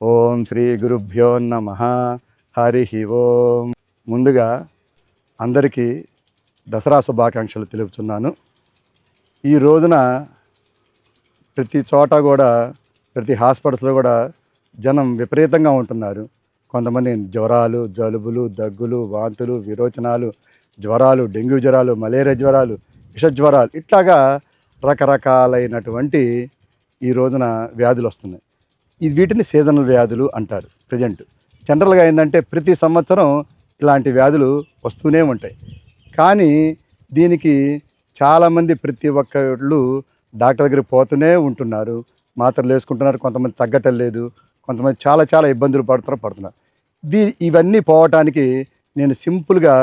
ఓం శ్రీ గురుభ్యో నమ. హరి ఓం. ముందుగా అందరికీ దసరా శుభాకాంక్షలు తెలుపుతున్నాను. ఈ రోజున ప్రతి చోట కూడా ప్రతి హాస్పిటల్స్లో కూడా జనం విపరీతంగా ఉంటున్నారు. కొంతమంది జ్వరాలు జలుబులు దగ్గులు వాంతులు విరోచనాలు జ్వరాలు డెంగ్యూ జ్వరాలు మలేరియా జ్వరాలు విష జ్వరాలు ఇట్లాగా రకరకాలైనటువంటి ఈ రోజున వ్యాధులు వస్తున్నాయి. ఇది వీటిని సీజనల్ వ్యాధులు అంటారు ప్రజెంట్ జనరల్గా ఏంటంటే ప్రతి సంవత్సరం ఇలాంటి వ్యాధులు వస్తూనే ఉంటాయి. కానీ దీనికి చాలామంది ప్రతి ఒక్కళ్ళు డాక్టర్ దగ్గరికి పోతూనే ఉంటున్నారు. మాత్రలు వేసుకుంటున్నారు కొంతమంది తగ్గటం లేదు కొంతమంది చాలా చాలా ఇబ్బందులు పడుతున్నారు పడుతున్నారు. దీ ఇవన్నీ పోవటానికి నేను సింపుల్గా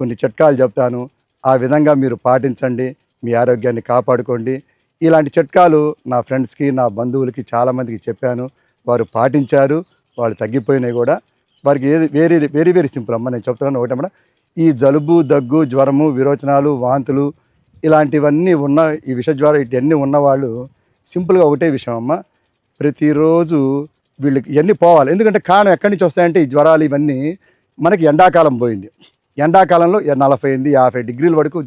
కొన్ని చిట్కాలు చెప్తాను. ఆ విధంగా మీరు పాటించండి మీ ఆరోగ్యాన్ని కాపాడుకోండి. ఇలాంటి చిట్కాలు నా ఫ్రెండ్స్కి నా బంధువులకి చాలామందికి చెప్పాను. వారు పాటించారు. వాళ్ళు తగ్గిపోయినాయి కూడా. వారికి ఏది వెరీ వెరీ వెరీ సింపుల్ అమ్మ నేను చెప్తున్నాను ఒకటమ్మా ఈ జలుబు దగ్గు జ్వరము విరోచనాలు వాంతులు ఇలాంటివన్నీ ఉన్న ఈ విష జ్వరం ఇవన్నీ ఉన్నవాళ్ళు సింపుల్గా ఒకటే విషయం అమ్మ. ప్రతిరోజు వీళ్ళకి ఇవన్నీ పోవాలి. ఎందుకంటే కారణం ఎక్కడి నుంచి వస్తాయంటే ఈ జ్వరాలు ఇవన్నీ మనకి ఎండాకాలం పోయింది. ఎండాకాలంలో నలభై ఎనిమిది యాభై డిగ్రీల వరకు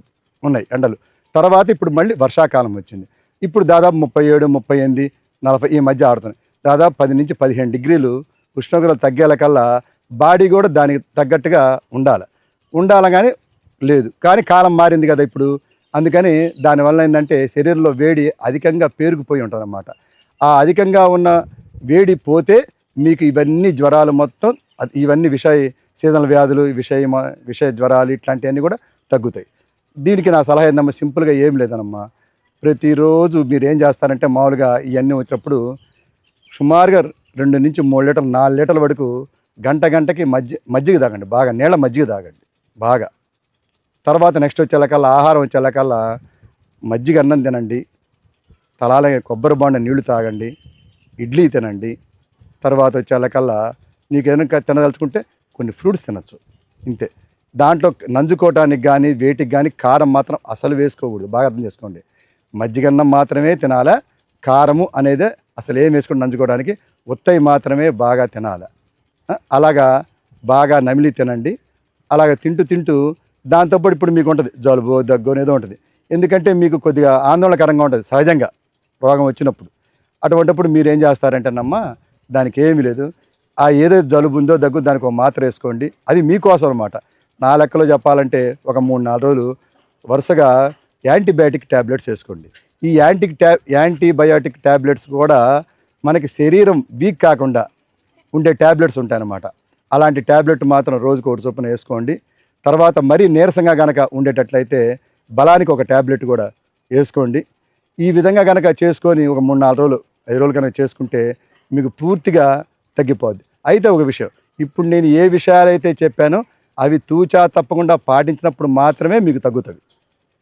ఉన్నాయి ఎండలు. తర్వాత ఇప్పుడు మళ్ళీ వర్షాకాలం వచ్చింది. ఇప్పుడు దాదాపు ముప్పై ఏడు ముప్పై ఎనిమిది నలభై ఈ మధ్య ఆడుతున్నాయి. దాదాపు పది నుంచి పదిహేను డిగ్రీలు ఉష్ణోగ్రత తగ్గేలకల్లా బాడీ కూడా దానికి తగ్గట్టుగా ఉండాలి. ఉండాలి కానీ లేదు. కానీ కాలం మారింది కదా ఇప్పుడు. అందుకని దానివల్ల ఏంటంటే శరీరంలో వేడి అధికంగా పేరుకుపోయి ఉంటుందన్నమాట. ఆ అధికంగా ఉన్న వేడి పోతే మీకు ఇవన్నీ జ్వరాలు మొత్తం ఇవన్నీ విషయ సీజనల్ వ్యాధులు విషయ విషయ జ్వరాలు ఇట్లాంటివన్నీ కూడా తగ్గుతాయి. దీనికి నా సలహా ఏందమ్మా? సింపుల్గా ఏం లేదనమ్మా. ప్రతిరోజు మీరు ఏం చేస్తారంటే మామూలుగా ఇవన్నీ వచ్చినప్పుడు సుమారుగా రెండు నుంచి మూడు లీటర్లు నాలుగు లీటర్ల వరకు గంట గంటకి మజ్జి మజ్జిగ తాగండి. బాగా నీళ్ళ మజ్జిగ తాగండి. బాగా. తర్వాత నెక్స్ట్ వచ్చేలకల్లా ఆహారం వచ్చేలకల్లా మజ్జిగ అన్నం తినండి. తలాలే కొబ్బరి బాండ నీళ్ళు తాగండి. ఇడ్లీ తినండి. తర్వాత వచ్చేలకల్లా నీకు ఏదైనా తినదలుచుకుంటే కొన్ని ఫ్రూట్స్ తినచ్చు. ఇంతే. దాంట్లో నంజుకోవటానికి కానీ వేటికి కానీ కారం మాత్రం అసలు వేసుకోకూడదు. బాగా అర్థం చేసుకోండి. మజ్జిగన్నం మాత్రమే తినాలా? కారము అనేది అసలు ఏం వేసుకుని నంచుకోవడానికి ఉత్తయి మాత్రమే బాగా తినాలి? అలాగా బాగా నమిలి తినండి. అలాగ తింటూ తింటూ దాంతోపాటు ఇప్పుడు మీకు ఉంటుంది జలుబు దగ్గు అనేది ఉంటుంది. ఎందుకంటే మీకు కొద్దిగా ఆందోళనకరంగా ఉంటుంది సహజంగా రోగం వచ్చినప్పుడు. అటువంటిప్పుడు మీరు ఏం చేస్తారంటేనమ్మా దానికి ఏమి లేదు. ఆ ఏదో జలుబు ఉందో దగ్గు దానికి ఒక మాత్ర వేసుకోండి. అది మీకోసం అనమాట నా లెక్కలో చెప్పాలంటే ఒక మూడు నాలుగు రోజులు వరుసగా యాంటీబయాటిక్ ట్యాబ్లెట్స్ వేసుకోండి. ఈ యాంటిక్ ట్యా యాంటీబయాటిక్ ట్యాబ్లెట్స్ కూడా మనకి శరీరం వీక్ కాకుండా ఉండే ట్యాబ్లెట్స్ ఉంటాయన్నమాట. అలాంటి ట్యాబ్లెట్ మాత్రం రోజుకు ఒకటి చొప్పున వేసుకోండి. తర్వాత మరీ నీరసంగా కనుక ఉండేటట్లయితే బలానికి ఒక ట్యాబ్లెట్ కూడా వేసుకోండి. ఈ విధంగా కనుక చేసుకొని ఒక మూడు నాలుగు రోజులు ఐదు రోజులు కనుక చేసుకుంటే మీకు పూర్తిగా తగ్గిపోద్ది. అయితే ఒక విషయం ఇప్పుడు నేను ఏ విషయాలైతే చెప్పానో అవి తూచా తప్పకుండా పాటించినప్పుడు మాత్రమే మీకు తగ్గుతుంది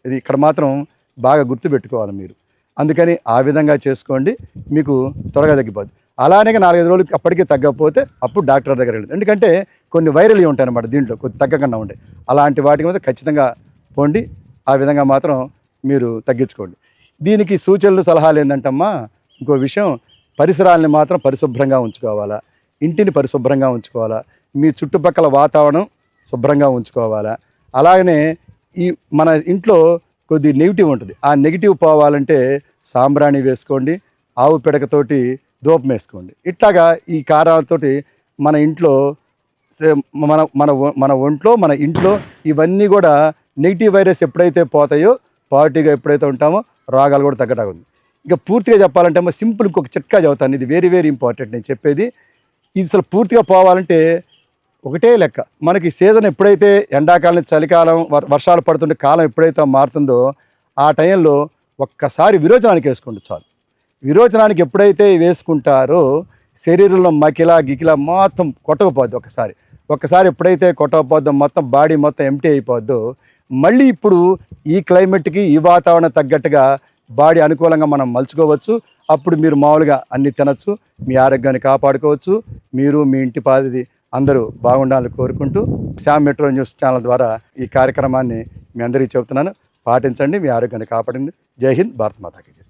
ఇది ఇక్కడ మాత్రం బాగా గుర్తుపెట్టుకోవాలి మీరు. అందుకని ఆ విధంగా చేసుకోండి. మీకు త్వరగా తగ్గిపోద్ది. అలానే నాలుగైదు రోజులకి అప్పటికే తగ్గకపోతే అప్పుడు డాక్టర్ దగ్గర వెళ్ళదు ఎందుకంటే కొన్ని వైరల్ ఉంటాయి అన్నమాట దీంట్లో కొద్ది తగ్గకుండా ఉంటాయి అలాంటి వాటికి మాత్రం ఖచ్చితంగా పోండి. ఆ విధంగా మాత్రం మీరు తగ్గించుకోండి. దీనికి సూచనలు సలహాలు ఏంటంటమ్మా ఇంకో విషయం పరిసరాలని మాత్రం పరిశుభ్రంగా ఉంచుకోవాలా? ఇంటిని పరిశుభ్రంగా ఉంచుకోవాలా? మీ చుట్టుపక్కల వాతావరణం శుభ్రంగా ఉంచుకోవాలా? అలాగనే ఈ మన ఇంట్లో కొద్ది నెగిటివ్ ఉంటుంది. ఆ నెగిటివ్ పోవాలంటే సాంబ్రాణి వేసుకోండి ఆవు పిడకతోటి దూపం వేసుకోండి. ఇట్లాగా ఈ కారాలతోటి మన ఇంట్లో సే- మన మన మన ఒంట్లో మన ఇంట్లో ఇవన్నీ కూడా నెగిటివ్ వైరస్ ఎప్పుడైతే పోతాయో పాజిటివ్గా ఎప్పుడైతే ఉంటామో రోగాలు కూడా తగ్గటం ఉంది. ఇంకా పూర్తిగా చెప్పాలంటే సింపుల్ ఇంకొక చిట్కా చదువుతాను. ఇది వెరీ వెరీ ఇంపార్టెంట్ నేను చెప్పేది. ఇది అసలు పూర్తిగా పోవాలంటే ఒకటే లెక్క. మనకి సీజన్ ఎప్పుడైతే ఎండాకాలం చలికాలం వర్- వర్షాలు పడుతుంటే కాలం ఎప్పుడైతే మారుతుందో ఆ టైంలో ఒక్కసారి విరోచనానికి వేసుకోండి చాలు. విరోచనానికి ఎప్పుడైతే వేసుకుంటారో శరీరంలో మకిల గికిల మొత్తం కొట్టకపోద్ది ఒకసారి ఒకసారి ఎప్పుడైతే కొట్టకపోద్దో మొత్తం బాడీ మొత్తం ఎంటీ అయిపోద్దో మళ్ళీ ఇప్పుడు ఈ క్లైమేట్కి ఈ వాతావరణం తగ్గట్టుగా బాడీ అనుకూలంగా మనం మలుచుకోవచ్చు. అప్పుడు మీరు మామూలుగా అన్ని తినచ్చు మీ ఆరోగ్యాన్ని కాపాడుకోవచ్చు. మీరు మీ ఇంటి పాది అందరూ బాగుండాలని కోరుకుంటూ శామ్ మెట్రో న్యూస్ ఛానల్ ద్వారా ఈ కార్యక్రమాన్ని మీ అందరికీ చెబుతున్నాను. పాటించండి మీ ఆరోగ్యాన్ని కాపాడండి. జై హింద్ భారత్ మాతాకి